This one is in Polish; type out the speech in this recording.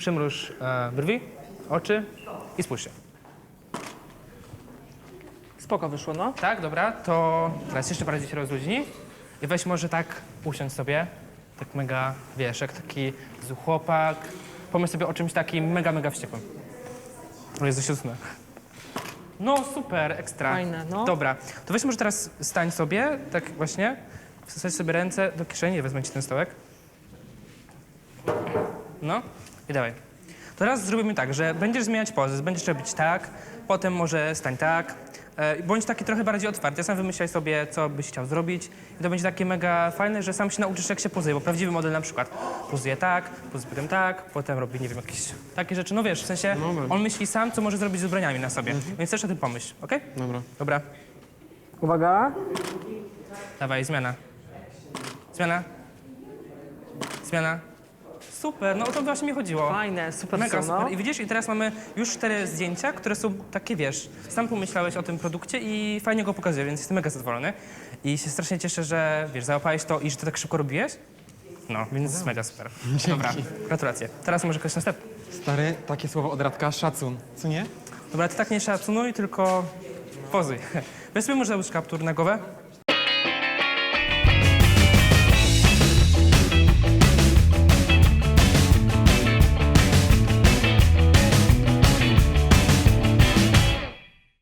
przymruż e, brwi, oczy i spójrz się. Spoko wyszło, no. Tak, dobra, to teraz jeszcze bardziej się rozluźnij i weź może tak usiądź sobie, tak mega, wiesz, jak taki zły chłopak. Pomyśl sobie o czymś takim mega, mega wściekłym. O Jezu, się usunę. No super, ekstra. Fajne, no. Dobra, to weź może teraz stań sobie, tak właśnie, wsadź sobie ręce do kieszeni, wezmę ci ten stołek. No i dawaj. Teraz zrobimy tak, że będziesz zmieniać pozy, będziesz robić tak, potem może stań tak. E, bądź taki trochę bardziej otwarty. Sam wymyślaj sobie, co byś chciał zrobić. I to będzie takie mega fajne, że sam się nauczysz, jak się pozuje. Bo prawdziwy model na przykład pozuje tak, pozuje potem tak, potem robi, nie wiem, jakieś takie rzeczy. No wiesz, w sensie on myśli sam, co może zrobić z ubraniami na sobie. Więc też o tym pomyśl, okej? Dobra. Dobra, Uwaga. dawaj, zmiana. Zmiana. Zmiana. Super, no o to właśnie mi chodziło. Fajne, super Mega są, no. super. I widzisz, i teraz mamy już cztery zdjęcia, które są takie, wiesz, sam pomyślałeś o tym produkcie i fajnie go pokazuję, więc jestem mega zadowolony. I się strasznie cieszę, że, wiesz, załapałeś to i że to tak szybko robiłeś. No, więc jest mega super. Dobra, gratulacje. Teraz może ktoś następny. Stary, takie słowo od Radka, szacun. Co nie? Dobra, ty tak nie szacunuj, tylko pozuj. Weź sobie może załóż kaptur na głowę.